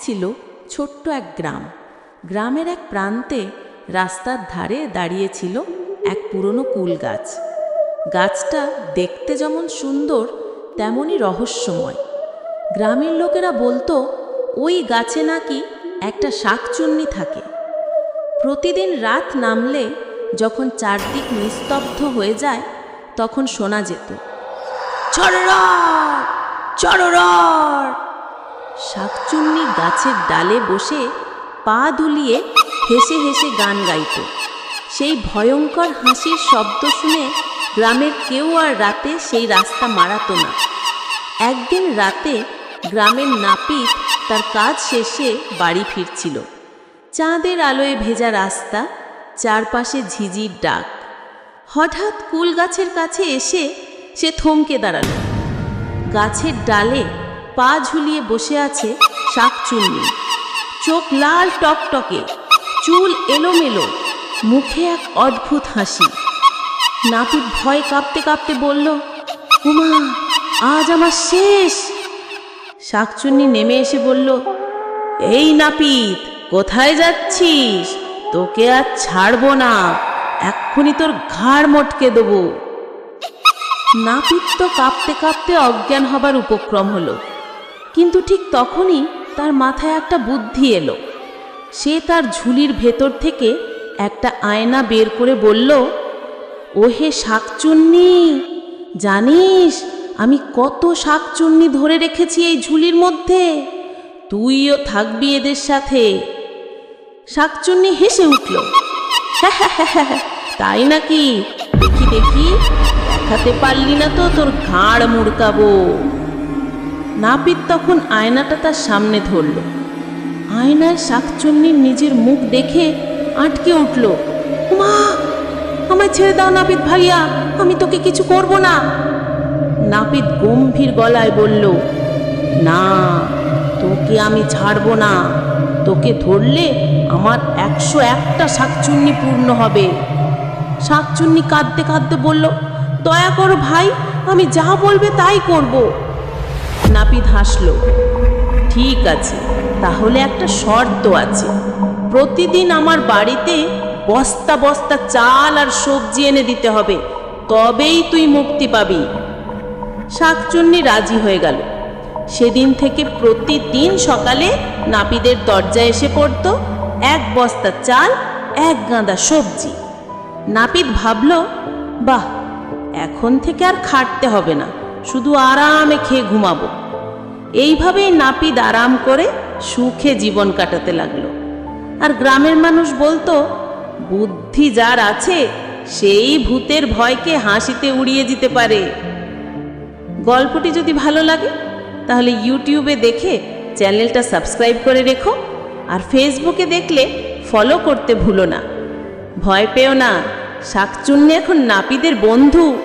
ছিল ছোট্ট এক গ্রাম। গ্রামের এক প্রান্তে রাস্তার ধারে দাঁড়িয়েছিল এক পুরনো কুল গাছ। গাছটা দেখতে যেমন সুন্দর, তেমনই রহস্যময়। গ্রামের লোকেরা বলতো, ওই গাছে নাকি একটা শাকচুন্নি থাকে। প্রতিদিন রাত নামলে যখন চারদিক নিস্তব্ধ হয়ে যায়, তখন শোনা যেত চরর চরর শাকচুন্নি গাছের ডালে বসে পা দুলিয়ে হেসে হেসে গান গাইত। সেই ভয়ঙ্কর হাসির শব্দ শুনে গ্রামের কেউ আর রাতে সেই রাস্তা মারাতো না। একদিন রাতে গ্রামের নাপিত তার কাজ শেষে বাড়ি ফিরছিল। চাঁদের আলোয় ভেজা রাস্তা, চারপাশে ঝিঝির ডাক। হঠাৎ কুল গাছের কাছে এসে সে থমকে দাঁড়াল। গাছের ডালে পা ঝুলিয়ে বসে আছে শাক শাকচুন্নি চোখ লাল টকটকে চুল এলোমেলো, মুখে এক অদ্ভুত হাসি। নাপিত ভয় কাঁপতে কাঁপতে বলল, উমা, আজ আমার শেষ। শাকচুন্নি নেমে এসে বলল, এই নাপিত, কোথায় যাচ্ছিস? তোকে আর ছাড়বো না। এক্ষুনি তোর ঘাড় মটকে দেবো। নাপিত তো কাঁপতে কাঁপতে অজ্ঞান হবার উপক্রম হলো। কিন্তু ঠিক তখনই তার মাথায় একটা বুদ্ধি এলো। সে তার ঝুলির ভেতর থেকে একটা আয়না বের করে বলল, ওহে শাকচুন্নি, জানিস আমি কত শাকচুন্নি ধরে রেখেছি এই ঝুলির মধ্যে? তুইও থাকবি এদের সাথে। শাকচুন্নি হেসে উঠল তাই নাকি? দেখি দেখি, দেখাতে পারলি না তো তোর ঘাড় মুড়কাবো। নাপিত তখন আয়নাটা তার সামনে ধরল। আয়নায় শাকচুন্নির নিজের মুখ দেখে আটকে উঠল। মা আমায় ছেড়ে দাও নাপিত ভাইয়া, আমি তোকে কিছু করব না। নাপিত গম্ভীর গলায় বলল, না, তোকে আমি ছাড়বো না। তোকে ধরলে আমার একশো একটা শাকচুন্নি পূর্ণ হবে। শাকচুন্নি কাঁদতে কাঁদতে বলল, দয়া করো ভাই, আমি যা বলবে তাই করব। নাপিত হাসল, ঠিক আছে, তাহলে একটা শর্ত আছে। প্রতিদিন আমার বাড়িতে বস্তা বস্তা চাল আর সবজি এনে দিতে হবে, তবেই তুই মুক্তি পাবি। শাকচুন্নি রাজি হয়ে গেল। সেদিন থেকে প্রতিদিন সকালে নাপিদের দরজায় এসে পড়ত এক বস্তা চাল, এক গাঁদা সবজি। নাপিত ভাবল, বাহ, এখন থেকে আর খাটতে হবে না, শুধু আরামে খেয়ে ঘুমাবো। এইভাবেই নাপিত আরাম করে সুখে জীবন কাটাতে লাগল। আর গ্রামের মানুষ বলতো, বুদ্ধি যার আছে, সেই ভূতের ভয়কে হাসিতে উড়িয়ে দিতে পারে। গল্পটি যদি ভালো লাগে, তাহলে ইউটিউবে দেখে চ্যানেলটা সাবস্ক্রাইব করে রেখো, আর ফেসবুকে দেখলে ফলো করতে ভুলো না। ভয় পেও না, শাকচুন্নি এখন নাপিদের বন্ধু।